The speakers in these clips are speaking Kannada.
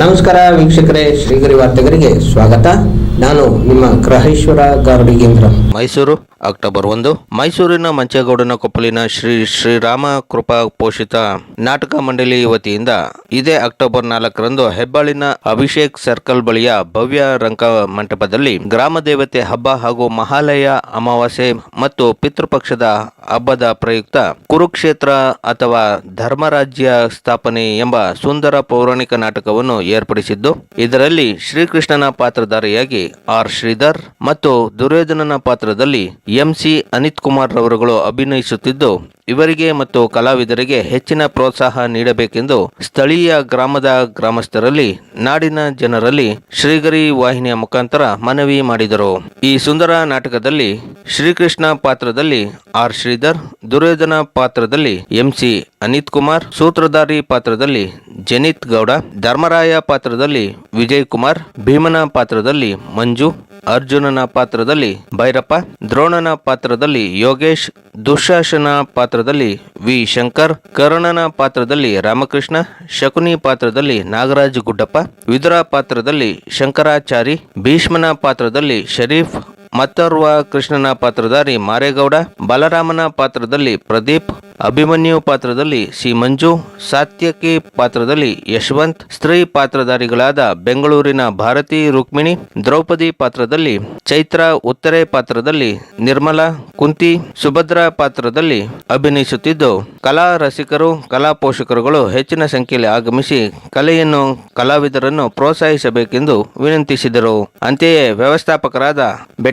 ನಮಸ್ಕಾರ ವೀಕ್ಷಕರೇ, ಶ್ರೀಗರಿ ವಾರ್ತೆಗರಿಗೆ ಸ್ವಾಗತ. ನಾನು ನಿಮ್ಮ ಗ್ರಹೇಶ್ವರ ಗಾರ್ಡಿಗೇಂದ್ರ ಮೈಸೂರು, ಅಕ್ಟೋಬರ್ ಒಂದು. ಮೈಸೂರಿನ ಮಂಚೇಗೌಡನ ಕೊಪ್ಪಲಿನ ಶ್ರೀ ಶ್ರೀರಾಮ ಕೃಪಾ ಪೋಷಿತ ನಾಟಕ ಮಂಡಳಿ ವತಿಯಿಂದ ಇದೇ ಅಕ್ಟೋಬರ್ ನಾಲ್ಕರಂದು ಹೆಬ್ಬಾಳಿನ ಅಭಿಷೇಕ್ ಸರ್ಕಲ್ ಬಳಿಯ ಭವ್ಯ ರಂಗ ಮಂಟಪದಲ್ಲಿ ಗ್ರಾಮ ದೇವತೆ ಹಬ್ಬ ಹಾಗೂ ಮಹಾಲಯ ಅಮಾವಾಸ್ಯೆ ಮತ್ತು ಪಿತೃಪಕ್ಷದ ಹಬ್ಬದ ಪ್ರಯುಕ್ತ ಕುರುಕ್ಷೇತ್ರ ಅಥವಾ ಧರ್ಮರಾಜ್ಯ ಸ್ಥಾಪನೆ ಎಂಬ ಸುಂದರ ಪೌರಾಣಿಕ ನಾಟಕವನ್ನು ಏರ್ಪಡಿಸಿದ್ದು. ಇದರಲ್ಲಿ ಶ್ರೀಕೃಷ್ಣನ ಪಾತ್ರಧಾರಿಯಾಗಿ ಆರ್ ಶ್ರೀಧರ್ ಮತ್ತು ದುರ್ಯೋಧನನ ಪಾತ್ರದಲ್ಲಿ ಎಂಸಿ ಅನಿತ್ ಕುಮಾರ್ ರವರುಗಳು ಅಭಿನಯಿಸುತ್ತಿದ್ದು, ಇವರಿಗೆ ಮತ್ತು ಕಲಾವಿದರಿಗೆ ಹೆಚ್ಚಿನ ಪ್ರೋತ್ಸಾಹ ನೀಡಬೇಕೆಂದು ಸ್ಥಳೀಯ ಗ್ರಾಮದ ಗ್ರಾಮಸ್ಥರಲ್ಲಿ, ನಾಡಿನ ಜನರಲ್ಲಿ ಶ್ರೀಗರಿ ವಾಹಿನಿಯ ಮುಖಾಂತರ ಮನವಿ ಮಾಡಿದರು. ಈ ಸುಂದರ ನಾಟಕದಲ್ಲಿ ಶ್ರೀಕೃಷ್ಣ ಪಾತ್ರದಲ್ಲಿ ಆರ್ ಶ್ರೀಧರ್, ದುರ್ಯೋಧನ ಪಾತ್ರದಲ್ಲಿ ಎಂಸಿ ಅನಿತ್ ಕುಮಾರ್ ಸೂತ್ರಧಾರಿ ಪಾತ್ರದಲ್ಲಿ ಜನಿತ್ ಗೌಡ, ಧರ್ಮರಾಯ ಪಾತ್ರದಲ್ಲಿ ವಿಜಯ್ ಕುಮಾರ್, ಭೀಮನ ಪಾತ್ರದಲ್ಲಿ ಮಂಜು, ಅರ್ಜುನನ ಪಾತ್ರದಲ್ಲಿ ಭೈರಪ್ಪ, ದ್ರೋಣನ ಪಾತ್ರದಲ್ಲಿ ಯೋಗೇಶ್, ದುಶಾಸನ ಪಾತ್ರದಲ್ಲಿ ವಿ ಶಂಕರ್, ಕರ್ಣನ ಪಾತ್ರದಲ್ಲಿ ರಾಮಕೃಷ್ಣ, ಶಕುನಿ ಪಾತ್ರದಲ್ಲಿ ನಾಗರಾಜ್ ಗುಡ್ಡಪ್ಪ, ವಿದುರ ಪಾತ್ರದಲ್ಲಿ ಶಂಕರಾಚಾರಿ, ಭೀಷ್ಮನ ಪಾತ್ರದಲ್ಲಿ ಶರೀಫ್ ಮತ್ತೋರ್ವ ಕೃಷ್ಣನ ಪಾತ್ರಧಾರಿ ಮಾರೇಗೌಡ, ಬಲರಾಮನ ಪಾತ್ರದಲ್ಲಿ ಪ್ರದೀಪ್, ಅಭಿಮನ್ಯು ಪಾತ್ರದಲ್ಲಿ ಸಿ ಮಂಜು, ಸಾತ್ಯಕಿ ಪಾತ್ರದಲ್ಲಿ ಯಶವಂತ್, ಸ್ತ್ರೀ ಪಾತ್ರಧಾರಿಗಳಾದ ಬೆಂಗಳೂರಿನ ಭಾರತಿ ರುಕ್ಮಿಣಿ, ದ್ರೌಪದಿ ಪಾತ್ರದಲ್ಲಿ ಚೈತ್ರ, ಉತ್ತರೆ ಪಾತ್ರದಲ್ಲಿ ನಿರ್ಮಲಾ, ಕುಂತಿ, ಸುಭದ್ರ ಪಾತ್ರದಲ್ಲಿ ಅಭಿನಯಿಸುತ್ತಿದ್ದು, ಕಲಾ ರಸಿಕರು, ಕಲಾ ಪೋಷಕರುಗಳು ಹೆಚ್ಚಿನ ಸಂಖ್ಯೆಯಲ್ಲಿ ಆಗಮಿಸಿ ಕಲೆಯನ್ನು ಕಲಾವಿದರನ್ನು ಪ್ರೋತ್ಸಾಹಿಸಬೇಕೆಂದು ವಿನಂತಿಸಿದರು. ಅಂತೆಯೇ ವ್ಯವಸ್ಥಾಪಕರಾದ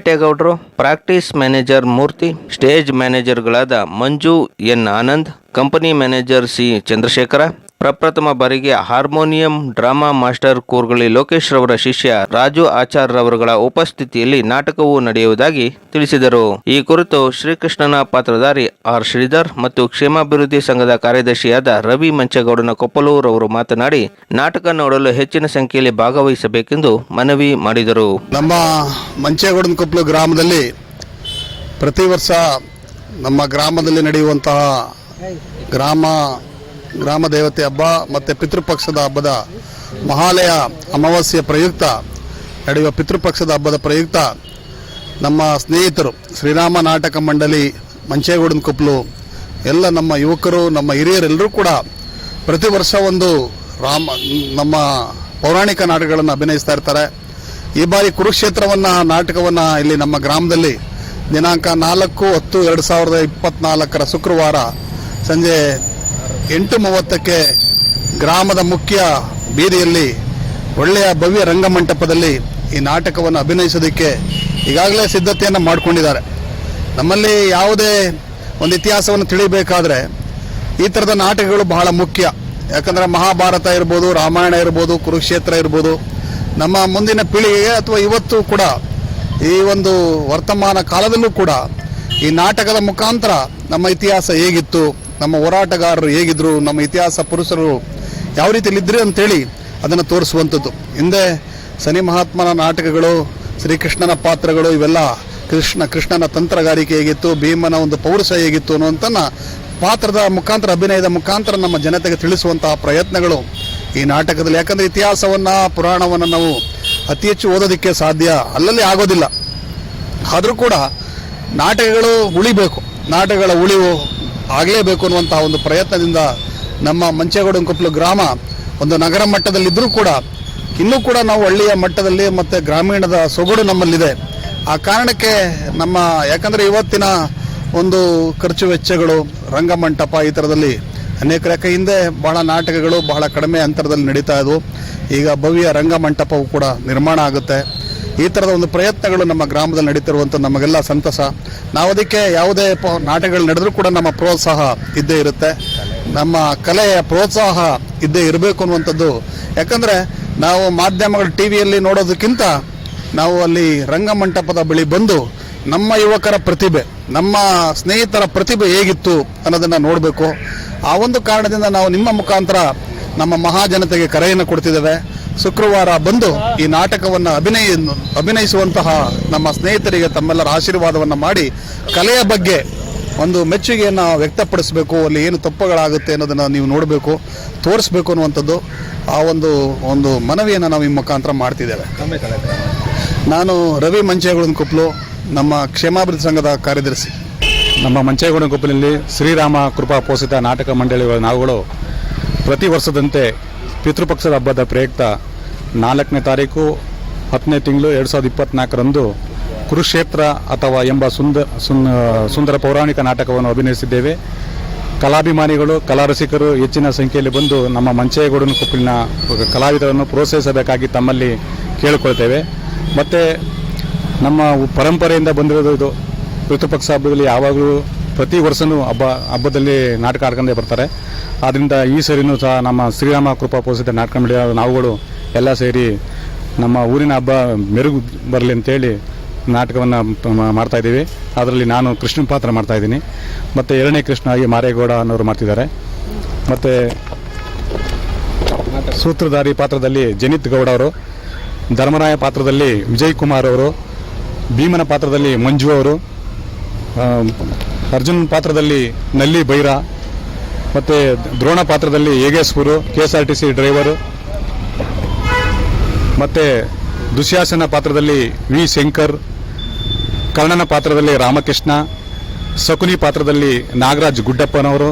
ಬೆಟ್ಟೇಗೌಡರು practice manager Murthy stage ಮ್ಯಾನೇಜರ್ಗಳಾದ Manju N Anand company manager C Chandrashekara ಪ್ರಪ್ರಥಮ ಬಾರಿಗೆ harmonium drama master Kurgali Lokesh ರವರ ಶಿಷ್ಯ ರಾಜು ಆಚಾರ್ ರವರುಗಳ ಉಪಸ್ಥಿತಿಯಲ್ಲಿ ನಾಟಕವು ನಡೆಯುವುದಾಗಿ ತಿಳಿಸಿದರು. ಈ ಕುರಿತು ಶ್ರೀಕೃಷ್ಣನ ಪಾತ್ರಧಾರಿ ಆರ್ ಶ್ರೀಧರ್ ಮತ್ತು ಕ್ಷೇಮಾಭಿವೃದ್ಧಿ ಸಂಘದ ಕಾರ್ಯದರ್ಶಿಯಾದ ರವಿ ಮಂಚೇಗೌಡನ ಕೊಪ್ಪಲೂರವರು ಮಾತನಾಡಿ, ನಾಟಕ ನೋಡಲು ಹೆಚ್ಚಿನ ಸಂಖ್ಯೆಯಲ್ಲಿ ಭಾಗವಹಿಸಬೇಕೆಂದು ಮನವಿ ಮಾಡಿದರು. ನಮ್ಮ ಮಂಚೇಗೌಡನ ಕೊಪ್ಪಲು ಗ್ರಾಮದಲ್ಲಿ ಪ್ರತಿ ವರ್ಷ ನಮ್ಮ ಗ್ರಾಮದಲ್ಲಿ ನಡೆಯುವಂತಹ ಗ್ರಾಮ ಗ್ರಾಮ ದೇವತೆ ಹಬ್ಬ ಮತ್ತು ಪಿತೃಪಕ್ಷದ ಹಬ್ಬದ ಮಹಾಲಯ ಅಮಾವಾಸ್ಯೆ ಪ್ರಯುಕ್ತ, ನಡೆಯುವ ಪಿತೃಪಕ್ಷದ ಹಬ್ಬದ ಪ್ರಯುಕ್ತ ನಮ್ಮ ಸ್ನೇಹಿತರು ಶ್ರೀರಾಮ ನಾಟಕ ಮಂಡಳಿ, ಮಂಚೇಗೌಡನ ಕೊಪ್ಪಲು ಎಲ್ಲ ನಮ್ಮ ಯುವಕರು, ನಮ್ಮ ಹಿರಿಯರೆಲ್ಲರೂ ಕೂಡ ಪ್ರತಿ ವರ್ಷ ಒಂದು ರಾಮ, ನಮ್ಮ ಪೌರಾಣಿಕ ನಾಟಕಗಳನ್ನು ಅಭಿನಯಿಸ್ತಾ ಇರ್ತಾರೆ. ಈ ಬಾರಿ ಕುರುಕ್ಷೇತ್ರವನ್ನು, ನಾಟಕವನ್ನು ಇಲ್ಲಿ ನಮ್ಮ ಗ್ರಾಮದಲ್ಲಿ ದಿನಾಂಕ ನಾಲ್ಕು ಹತ್ತು ಎರಡು ಸಾವಿರದ ಇಪ್ಪತ್ನಾಲ್ಕರ ಶುಕ್ರವಾರ ಸಂಜೆ ಎಂಟು ಮೂವತ್ತಕ್ಕೆ ಗ್ರಾಮದ ಮುಖ್ಯ ಬೀದಿಯಲ್ಲಿ ಒಳ್ಳೆಯ ಭವ್ಯ ರಂಗಮಂಟಪದಲ್ಲಿ ಈ ನಾಟಕವನ್ನು ಅಭಿನಯಿಸೋದಕ್ಕೆ ಈಗಾಗಲೇ ಸಿದ್ಧತೆಯನ್ನು ಮಾಡಿಕೊಂಡಿದ್ದಾರೆ. ನಮ್ಮಲ್ಲಿ ಯಾವುದೇ ಒಂದು ಇತಿಹಾಸವನ್ನು ತಿಳಿಬೇಕಾದ್ರೆ ಈ ಥರದ ನಾಟಕಗಳು ಬಹಳ ಮುಖ್ಯ. ಯಾಕಂದರೆ ಮಹಾಭಾರತ ಇರ್ಬೋದು, ರಾಮಾಯಣ ಇರ್ಬೋದು, ಕುರುಕ್ಷೇತ್ರ ಇರ್ಬೋದು, ನಮ್ಮ ಮುಂದಿನ ಪೀಳಿಗೆಗೆ ಅಥವಾ ಇವತ್ತು ಕೂಡ ಈ ಒಂದು ವರ್ತಮಾನ ಕಾಲದಲ್ಲೂ ಕೂಡ ಈ ನಾಟಕದ ಮುಖಾಂತರ ನಮ್ಮ ಇತಿಹಾಸ ಹೇಗಿತ್ತು ನಮ್ಮ ಹೋರಾಟಗಾರರು ಹೇಗಿದ್ರು, ನಮ್ಮ ಇತಿಹಾಸ ಪುರುಷರು ಯಾವ ರೀತಿಯಲ್ಲಿ ಇದ್ರು ಅಂತೇಳಿ ಅದನ್ನು ತೋರಿಸುವಂಥದ್ದು. ಹಿಂದೆ ಸನಿ ಮಹಾತ್ಮನ ನಾಟಕಗಳು, ಶ್ರೀಕೃಷ್ಣನ ಪಾತ್ರಗಳು, ಇವೆಲ್ಲ ಕೃಷ್ಣ, ಕೃಷ್ಣನ ತಂತ್ರಗಾರಿಕೆ ಹೇಗಿತ್ತು, ಭೀಮನ ಒಂದು ಪೌರುಷ ಹೇಗಿತ್ತು ಅನ್ನುವಂಥ ಪಾತ್ರದ ಮುಖಾಂತರ, ಅಭಿನಯದ ಮುಖಾಂತರ ನಮ್ಮ ಜನತೆಗೆ ತಿಳಿಸುವಂತಹ ಪ್ರಯತ್ನಗಳು ಈ ನಾಟಕದಲ್ಲಿ. ಯಾಕಂದರೆ ಇತಿಹಾಸವನ್ನು, ಪುರಾಣವನ್ನು ನಾವು ಅತಿ ಹೆಚ್ಚು ಓದೋದಕ್ಕೆ ಸಾಧ್ಯ ಅಲ್ಲಲ್ಲಿ ಆಗೋದಿಲ್ಲ. ಆದರೂ ಕೂಡ ನಾಟಕಗಳು ಉಳಿಬೇಕು. ನಾಟಕಗಳ ಉಳಿವು ಆಗಲೇಬೇಕು ಅನ್ನುವಂತಹ ಒಂದು ಪ್ರಯತ್ನದಿಂದ ನಮ್ಮ ಮಂಚೇಗೌಡನ ಕೊಪ್ಪಲು ಗ್ರಾಮ ಒಂದು ನಗರ ಮಟ್ಟದಲ್ಲಿದ್ದರೂ ಕೂಡ ಇನ್ನೂ ಕೂಡ ನಾವು ಹಳ್ಳಿಯ ಮಟ್ಟದಲ್ಲಿ ಮತ್ತು ಗ್ರಾಮೀಣದ ಸೊಗಡು ನಮ್ಮಲ್ಲಿದೆ. ಆ ಕಾರಣಕ್ಕೆ ನಮ್ಮ ಯಾಕಂದರೆ ಇವತ್ತಿನ ಒಂದು ಖರ್ಚು ವೆಚ್ಚಗಳು, ರಂಗಮಂಟಪ ಈ ಥರದಲ್ಲಿ ಅನೇಕ ರೇಖೆ ಹಿಂದೆ ಬಹಳ ನಾಟಕಗಳು ಬಹಳ ಕಡಿಮೆ ಅಂತರದಲ್ಲಿ ನಡೀತಾ ಇದ್ವು. ಈಗ ಭವ್ಯ ರಂಗಮಂಟಪವು ಕೂಡ ನಿರ್ಮಾಣ ಆಗುತ್ತೆ. ಈ ಥರದ ಒಂದು ಪ್ರಯತ್ನಗಳು ನಮ್ಮ ಗ್ರಾಮದಲ್ಲಿ ನಡೀತಿರುವಂಥ ನಮಗೆಲ್ಲ ಸಂತಸ. ನಾವು ಅದಕ್ಕೆ ಯಾವುದೇ ನಾಟಕಗಳು ನಡೆದರೂ ಕೂಡ ನಮ್ಮ ಪ್ರೋತ್ಸಾಹ ಇದ್ದೇ ಇರುತ್ತೆ. ನಮ್ಮ ಕಲೆಯ ಪ್ರೋತ್ಸಾಹ ಇದ್ದೇ ಇರಬೇಕು ಅನ್ನುವಂಥದ್ದು. ಯಾಕಂದರೆ ನಾವು ಮಾಧ್ಯಮಗಳು ಟಿ ವಿಯಲ್ಲಿ ನೋಡೋದಕ್ಕಿಂತ ನಾವು ಅಲ್ಲಿ ರಂಗಮಂಟಪದ ಬಳಿ ಬಂದು ನಮ್ಮ ಯುವಕರ ಪ್ರತಿಭೆ, ನಮ್ಮ ಸ್ನೇಹಿತರ ಪ್ರತಿಭೆ ಹೇಗಿತ್ತು ಅನ್ನೋದನ್ನು ನೋಡಬೇಕು. ಆ ಒಂದು ಕಾರಣದಿಂದ ನಾವು ನಿಮ್ಮ ಮುಖಾಂತರ ನಮ್ಮ ಮಹಾಜನತೆಗೆ ಕರೆಯನ್ನು ಕೊಡ್ತಿದ್ದೇವೆ. ಶುಕ್ರವಾರ ಬಂದು ಈ ನಾಟಕವನ್ನು ಅಭಿನಯ ಅಭಿನಯಿಸುವಂತಹ ನಮ್ಮ ಸ್ನೇಹಿತರಿಗೆ ತಮ್ಮೆಲ್ಲರ ಆಶೀರ್ವಾದವನ್ನು ಮಾಡಿ ಕಲೆಯ ಬಗ್ಗೆ ಒಂದು ಮೆಚ್ಚುಗೆಯನ್ನು ವ್ಯಕ್ತಪಡಿಸಬೇಕು, ಅಲ್ಲಿ ಏನು ತಪ್ಪುಗಳಾಗುತ್ತೆ ಅನ್ನೋದನ್ನು ನೀವು ನೋಡಬೇಕು, ತೋರಿಸ್ಬೇಕು ಅನ್ನುವಂಥದ್ದು ಆ ಒಂದು ಒಂದು ಮನವಿಯನ್ನು ನಾವು ಈ ಮುಖಾಂತರ ಮಾಡ್ತಿದ್ದೇವೆ. ನಾನು ರವಿ ಮಂಚೇಗೌಡನ ಕೊಪ್ಪಲು ನಮ್ಮ ಕ್ಷೇಮಾಭಿವೃದ್ಧಿ ಸಂಘದ ಕಾರ್ಯದರ್ಶಿ. ನಮ್ಮ ಮಂಚೇಗೌಡನ ಕೊಪ್ಪಲಿನಲ್ಲಿ ಶ್ರೀರಾಮ ಕೃಪಾ ಪೋಷಿತ ನಾಟಕ ಮಂಡಳಿಗಳ ನಾವುಗಳು ಪ್ರತಿ ವರ್ಷದಂತೆ ಪಿತೃಪಕ್ಷದ ಹಬ್ಬದ ಪ್ರಯುಕ್ತ ನಾಲ್ಕನೇ ತಾರೀಕು, ಹತ್ತನೇ ತಿಂಗಳು ಎರಡು ಸಾವಿರದ ಇಪ್ಪತ್ನಾಲ್ಕರಂದು ಕುರುಕ್ಷೇತ್ರ ಅಥವಾ ಎಂಬ ಸುಂದ, ಸುನ್, ಸುಂದರ ಪೌರಾಣಿಕ ನಾಟಕವನ್ನು ಅಭಿನಯಿಸಿದ್ದೇವೆ. ಕಲಾಭಿಮಾನಿಗಳು, ಕಲಾರಸಿಕರು ಹೆಚ್ಚಿನ ಸಂಖ್ಯೆಯಲ್ಲಿ ಬಂದು ನಮ್ಮ ಮಂಚೇಗೌಡನ ಕೊಪ್ಪಲಿನ ಕಲಾವಿದರನ್ನು ಪ್ರೋತ್ಸಾಹಿಸಬೇಕಾಗಿ ತಮ್ಮಲ್ಲಿ ಕೇಳಿಕೊಳ್ತೇವೆ. ಮತ್ತು ನಮ್ಮ ಪರಂಪರೆಯಿಂದ ಬಂದಿರೋದು ಇದು. ಋತುಪಕ್ಷ ಹಬ್ಬದಲ್ಲಿ ಯಾವಾಗಲೂ ಪ್ರತಿ ವರ್ಷನೂ ಹಬ್ಬ, ಹಬ್ಬದಲ್ಲಿ ನಾಟಕ ಆಡ್ಕೊಂಡೇ ಬರ್ತಾರೆ. ಆದ್ದರಿಂದ ಈ ಸರಿನೂ ಸಹ ನಮ್ಮ ಶ್ರೀರಾಮ ಕೃಪಾ ಪೋಷಿತ ನಾಟಕ ಮಂಡಳಿಯ ನಾವುಗಳು ಎಲ್ಲ ಸೇರಿ ನಮ್ಮ ಊರಿನ ಹಬ್ಬ ಮೆರುಗು ಬರಲಿ ಅಂತೇಳಿ ನಾಟಕವನ್ನು ಮಾಡ್ತಾ ಇದ್ದೀವಿ. ಅದರಲ್ಲಿ ನಾನು ಕೃಷ್ಣ ಪಾತ್ರ ಮಾಡ್ತಾಯಿದ್ದೀನಿ ಮತ್ತು ಎರಡನೇ ಕೃಷ್ಣ ಆಗಿ ಮಾರೇಗೌಡ ಅನ್ನೋರು ಮಾಡ್ತಿದ್ದಾರೆ. ಮತ್ತು ಸೂತ್ರಧಾರಿ ಪಾತ್ರದಲ್ಲಿ ಜನಿತ್ ಗೌಡ ಅವರು, ಧರ್ಮರಾಯ ಪಾತ್ರದಲ್ಲಿ ವಿಜಯ್ ಕುಮಾರ್ ಅವರು, ಭೀಮನ ಪಾತ್ರದಲ್ಲಿ ಮಂಜು ಅವರು ಅರ್ಜುನ್ ಪಾತ್ರದಲ್ಲಿ ನಲ್ಲಿ ಬೈರ, ಮತ್ತು ದ್ರೋಣ ಪಾತ್ರದಲ್ಲಿ Yogeshwar K S R T C driver, ಮತ್ತು ದುಶ್ಯಾಸನ ಪಾತ್ರದಲ್ಲಿ ವಿ ಶಂಕರ್, ಕರ್ಣನ ಪಾತ್ರದಲ್ಲಿ ರಾಮಕೃಷ್ಣ ಸಕುನಿ ಪಾತ್ರದಲ್ಲಿ ನಾಗರಾಜ್ ಗುಡ್ಡಪ್ಪನವರು,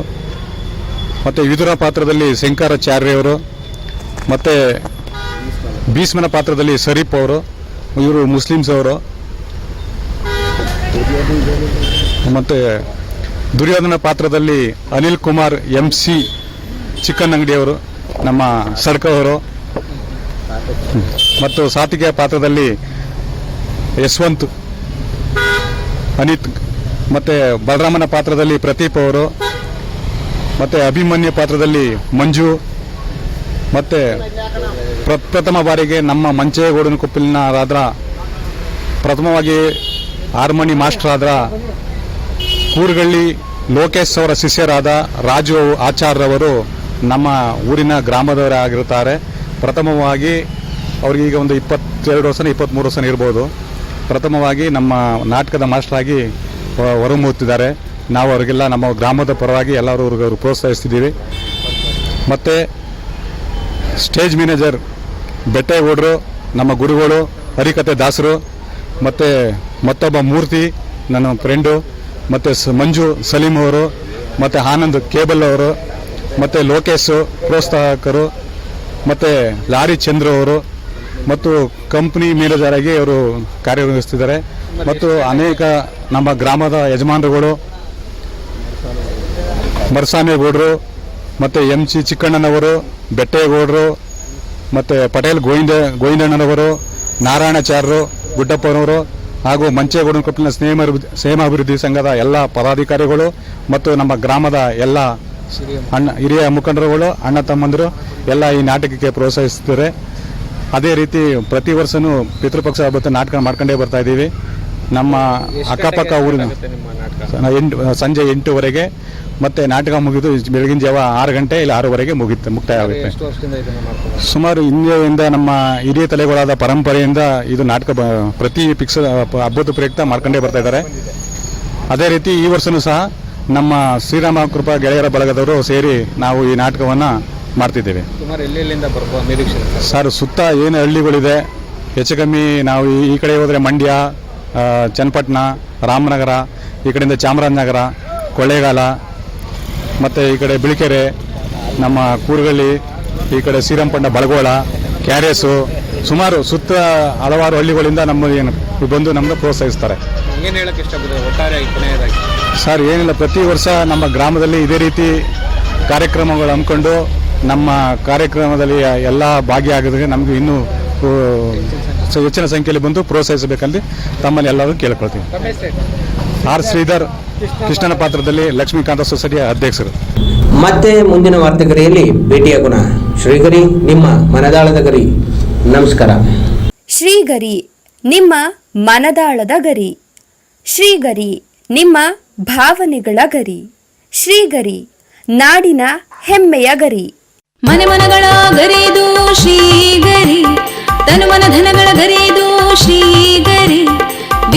ಮತ್ತು ವಿದುರ ಪಾತ್ರದಲ್ಲಿ ಶಂಕರಾಚಾರ್ಯವರು, ಮತ್ತು ಭೀಷ್ಮನ ಪಾತ್ರದಲ್ಲಿ ಶರೀಫ್ ಅವರು, ಇವರು ಮುಸ್ಲಿಮ್ಸ್ ಅವರು. ಮತ್ತು ದುರ್ಯೋಧನ ಪಾತ್ರದಲ್ಲಿ Anil Kumar M C chicken ಅಂಗಡಿಯವರು ನಮ್ಮ ಸಡ್ಕ ಅವರು ಮತ್ತು ಸಾತಿಕೆಯ ಪಾತ್ರದಲ್ಲಿ ಯಶವಂತ್, ಅನಿತ್, ಮತ್ತು ಬಲರಾಮನ ಪಾತ್ರದಲ್ಲಿ ಪ್ರದೀಪ್ ಅವರು, ಮತ್ತು ಅಭಿಮನ್ಯ ಪಾತ್ರದಲ್ಲಿ ಮಂಜು, ಮತ್ತು ಪ್ರಪ್ರಥಮ ಬಾರಿಗೆ ನಮ್ಮ ಮಂಚೇಗೌಡನ ಕೊಪ್ಪಲಿನ ರಾದ್ರ, ಪ್ರಥಮವಾಗಿ ಹಾರ್ಮೋನಿ ಮಾಸ್ಟರ್ ಆದ ಕೂರ್ಗಳ್ಳಿ ಲೋಕೇಶ್ ಅವರ ಶಿಷ್ಯರಾದ ರಾಜು ಆಚಾರ್ಯವರು ನಮ್ಮ ಊರಿನ ಗ್ರಾಮದವರಾಗಿರುತ್ತಾರೆ ಪ್ರಥಮವಾಗಿ ಅವ್ರಿಗೆ ಈಗ ಒಂದು ಇಪ್ಪತ್ತೆರಡು ವರ್ಷ ಇಪ್ಪತ್ತ್ಮೂರು ವರ್ಷ ಇರ್ಬೋದು. ಪ್ರಥಮವಾಗಿ ನಮ್ಮ ನಾಟಕದ ಮಾಸ್ಟರ್ ಆಗಿ ಹೊ- ಹೊರಮೂಡ್ತಿದ್ದಾರೆ ನಾವು ಅವರಿಗೆಲ್ಲ ನಮ್ಮ ಗ್ರಾಮದ ಪರವಾಗಿ ಎಲ್ಲರೂ ಅವ್ರಿಗೆ ಅವ್ರು ಪ್ರೋತ್ಸಾಹಿಸ್ತಿದ್ದೀವಿ. ಮತ್ತು ಸ್ಟೇಜ್ ಮ್ಯಾನೇಜರ್ ಬೆಟ್ಟೇಗೌಡರು ನಮ್ಮ ಗುರುಗಳು ಹರಿಕತೆ ದಾಸರು, ಮತ್ತು ಮತ್ತೊಬ್ಬ ಮೂರ್ತಿ, ನನ್ನ ಫ್ರೆಂಡು. ಮತ್ತು ಮಂಜು ಸಲೀಂ ಅವರು, ಮತ್ತು ಆನಂದ್ ಕೇಬಲ್ ಅವರು, ಮತ್ತು ಲೋಕೇಶ್ ಪ್ರೋತ್ಸಾಹಕರು, ಮತ್ತು ಲಾರಿ ಚಂದ್ರ ಅವರು, ಮತ್ತು ಕಂಪ್ನಿ ಮೇಲೆದಾರಾಗಿ ಅವರು ಕಾರ್ಯನಿರ್ವಹಿಸ್ತಿದ್ದಾರೆ. ಮತ್ತು ಅನೇಕ ನಮ್ಮ ಗ್ರಾಮದ ಯಜಮಾನರುಗಳು ಮರಸಾಮೇಗೌಡರು ಮತ್ತು ಎಂ ಸಿ ಚಿಕ್ಕಣ್ಣನವರು, ಬೆಟ್ಟೇಗೌಡರು, ಮತ್ತು ಪಟೇಲ್ ಗೋವಿಂದ, ಗೋವಿಂದಣ್ಣನವರು, ನಾರಾಯಣಾಚಾರ್ಯರು, ಗುಡ್ಡಪ್ಪನವರು ಹಾಗೂ ಮಂಚೇಗೌಡನ ಕೊಪ್ಪಲಿನ ಸ್ನೇಹ ಅಭಿವೃದ್ಧಿ ಸಂಘದ ಎಲ್ಲ ಪದಾಧಿಕಾರಿಗಳು ಮತ್ತು ನಮ್ಮ ಗ್ರಾಮದ ಎಲ್ಲ ಅಣ್ಣ, ಹಿರಿಯ ಮುಖಂಡರುಗಳು, ಅಣ್ಣ ತಮ್ಮಂದಿರು ಎಲ್ಲ ಈ ನಾಟಕಕ್ಕೆ ಪ್ರೋತ್ಸಾಹಿಸ್ತಾರೆ ಅದೇ ರೀತಿ ಪ್ರತಿ ವರ್ಷನೂ ಪಿತೃಪಕ್ಷ ಹಬ್ಬದ ನಾಟಕ ಮಾಡ್ಕೊಂಡೇ ಬರ್ತಾ ಇದ್ದೀವಿ. ನಮ್ಮ ಅಕ್ಕಪಕ್ಕ ಊರಿನ ಎಂಟು ಸಂಜೆ ಎಂಟುವರೆಗೆ ಮತ್ತೆ ನಾಟಕ ಮುಗಿದು ಬೆಳಗಿನ ಜಾವ ಆರು ಗಂಟೆ ಇಲ್ಲ ಆರೂವರೆಗೆ ಮುಗಿಯುತ್ತೆ ಮುಕ್ತಾಯ ಆಗುತ್ತೆ ಸುಮಾರು ಹಿಂದೆಯಿಂದ ನಮ್ಮ ಹಿರಿಯ ತಲೆಗಳಾದ ಪರಂಪರೆಯಿಂದ ಇದು ನಾಟಕ ಪ್ರತಿ ಪಿಕ್ಸ ಹಬ್ಬದ ಪ್ರಯುಕ್ತ ಮಾಡ್ಕೊಂಡೇ ಬರ್ತಾ ಇದ್ದಾರೆ. ಅದೇ ರೀತಿ ಈ ವರ್ಷನೂ ಸಹ ನಮ್ಮ ಶ್ರೀರಾಮ ಕೃಪಾ ಗೆಳೆಯರ ಬಳಗದವರು ಸೇರಿ ನಾವು ಈ ನಾಟಕವನ್ನು ಮಾಡ್ತಿದ್ದೇವೆ. ಸರ್ ಸುತ್ತ ಏನು ಹಳ್ಳಿಗಳಿದೆ ಹೆಚ್ಚು ಕಮ್ಮಿ ನಾವು ಈ- ಕಡೆ ಹೋದರೆ ಮಂಡ್ಯ ಚನ್ನಪಟ್ಟಣ ರಾಮನಗರ ಈ ಕಡೆಯಿಂದ ಚಾಮರಾಜನಗರ ಕೊಳ್ಳೇಗಾಲ ಮತ್ತು ಈ ಕಡೆ ಬಿಳಿಕೆರೆ ನಮ್ಮ ಕೂರುಗಳ್ಳಿ ಈ ಕಡೆ ಶ್ರೀರಂಪಣ್ಣ ಬಳಗೋಳ ಕ್ಯಾರೇಸು ಸುಮಾರು ಸುತ್ತ ಹಲವಾರು ಹಳ್ಳಿಗಳಿಂದ ನಮ್ಮ ಏನು ಬಂದು ನಮ್ಮನ್ನು ಪ್ರೋತ್ಸಾಹಿಸ್ತಾರೆ. ಏನು ಹೇಳಕ್ಕೆ ಇಷ್ಟಪಡ್ತಾರೆ? ಒಟ್ಟಾರೆ ಕೊನೆಯದಾಗಿ. ಸರ್ ಏನಿಲ್ಲ ಪ್ರತಿ ವರ್ಷ ನಮ್ಮ ಗ್ರಾಮದಲ್ಲಿ ಇದೇ ರೀತಿ ಕಾರ್ಯಕ್ರಮಗಳು ಹಮ್ಮಿಕೊಂಡು ನಮ್ಮ ಕಾರ್ಯಕ್ರಮದಲ್ಲಿ ಎಲ್ಲ ಭಾಗಿಯಾಗಿದ್ರೆ ನಮಗೆ ಇನ್ನೂ ಸ- ಹೆಚ್ಚಿನ ಸಂಖ್ಯೆಯಲ್ಲಿ ಬಂದು ಪ್ರೋತ್ಸಾಹಿಸಬೇಕಂದು ತಮ್ಮಲ್ಲಿ ಎಲ್ಲರೂ ಕೇಳ್ಕೊಳ್ತೀವಿ. ಆರ್ ಶ್ರೀಧರ್ ಕೃಷ್ಣನ ಪಾತ್ರದಲ್ಲಿ ಲಕ್ಷ್ಮೀಕಾಂತ ಸೊಸೈಟಿಯ ಅಧ್ಯಕ್ಷರು. ಮತ್ತೆ ಮುಂದಿನ ವಾರ್ತೆಗರಿಯಲ್ಲಿ ಭೇಟಿಯಾಗೋಣ ಶ್ರೀಗರಿ ನಿಮ್ಮ ಮನದಾಳದ ಗರಿ. ನಮಸ್ಕಾರ. ಶ್ರೀಗರಿ ನಿಮ್ಮ ಮನದಾಳದ ಗರಿ. ಶ್ರೀಗರಿ ನಿಮ್ಮ ಭಾವನೆಗಳ ಗರಿ. ಶ್ರೀಗರಿ ನಾಡಿನ ಹೆಮ್ಮೆಯ ಗರಿ. ಮನೆ ಮನಗಳ ಗರಿದು ಶ್ರೀಗರಿ